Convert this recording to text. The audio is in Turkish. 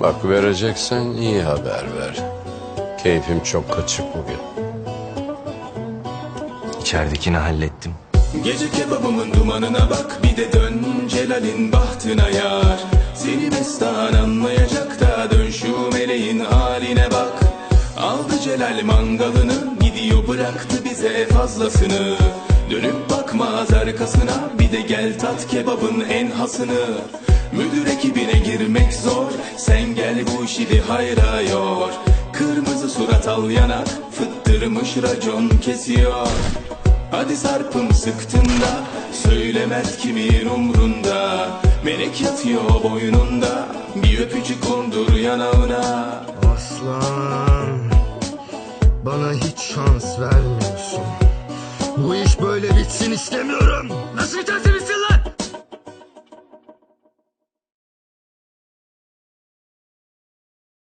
Bak vereceksen iyi haber ver. Keyfim çok kaçık bugün. İçeridekini hallettim. Gece kebabımın dumanına bak bir de dön Celal'in bahtına yar Seni mestan anlayacak da dön şu meleğin haline bak Aldı Celal mangalını gidiyor bıraktı bize fazlasını Dönüp bakmaz arkasına bir de gel tat kebabın en hasını Müdür ekibine girmek zor sen gel bu işi bir hayra yor Kırmızı surat al yanak fıttırmış racon kesiyor. Hadi sarpım sıktığında Söyle Mert kimin umrunda. Melek yatıyor boynunda Bir öpücük kondur yanağına. Aslan Bana hiç şans vermiyorsun. Bu iş böyle bitsin istemiyorum. Nasıl biterse bitsin